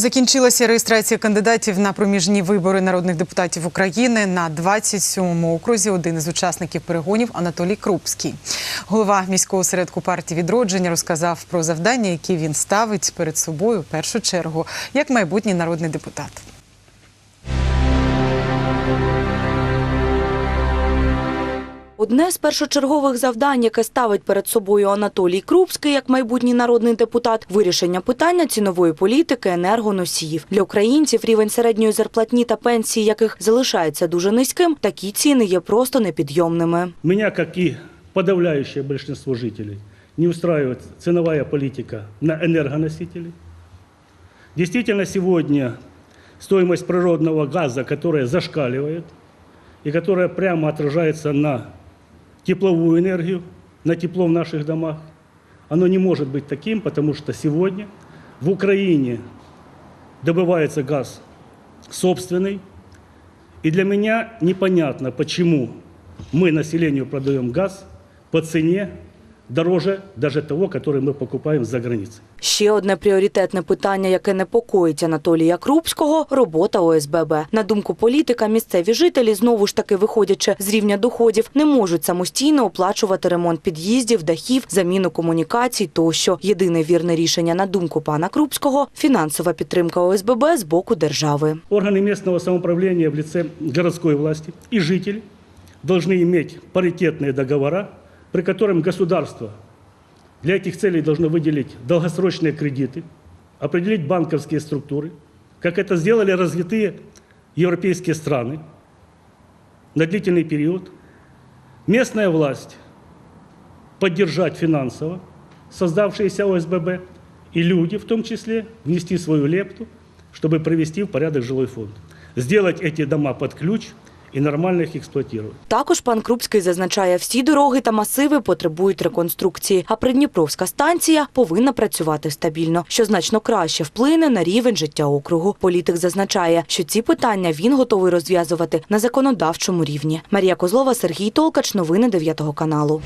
Закінчилася реєстрація кандидатів на проміжні вибори народних депутатів України на 27-му окрузі. Один із учасників перегонів Анатолій Крупський. Голова міського середку партії відродження розказав про завдання, які він ставить перед собою першу чергу як майбутній народний депутат. Одне з першочергових завдань, яке ставить перед собою Анатолій Крупський як майбутній народний депутат, вирішення питання цінової політики енергоносіїв. Для українців рівень середньої зарплатні та пенсії, яких залишається дуже низьким, такі ціни є просто непідйомними. Меня, как и подавляющее большинство жителей, не устраивает ценовая политика на энергоносители. Действительно, сегодня стоимость природного газа, которая зашкаливает и которая прямо отражается на тепловую энергию, на тепло в наших домах, оно не может быть таким, потому что сегодня в Украине добывается газ собственный, и для меня непонятно, почему мы населению продаем газ по цене дороже даже того, который мы покупаем за границей. Ще одне пріоритетне питання, яке непокоїть Анатолія Крупського – робота ОСББ. На думку політика, місцеві жителі, знову ж таки виходячи з рівня доходів, не можуть самостійно оплачувати ремонт під'їздів, дахів, заміну комунікацій тощо. Єдине вірне рішення, на думку пана Крупського – фінансова підтримка ОСББ з боку держави. Органы местного самоуправления в лице городской власти и жители должны иметь паритетные договора, при котором государство для этих целей должно выделить долгосрочные кредиты, определить банковские структуры, как это сделали развитые европейские страны на длительный период. Местная власть поддержать финансово создавшиеся ОСББ и люди в том числе внести свою лепту, чтобы привести в порядок жилой фонд. Сделать эти дома под ключ и нормально их эксплуатировать. Також пан Крупський зазначає, всі дороги та масиви потребують реконструкції, а Придніпровська станція повинна працювати стабільно, що значно краще вплине на рівень життя округу. Політик зазначає, що ці питання він готовий розв'язувати на законодавчому рівні. Марія Козлова, Сергій Толкач. Новини 9 каналу.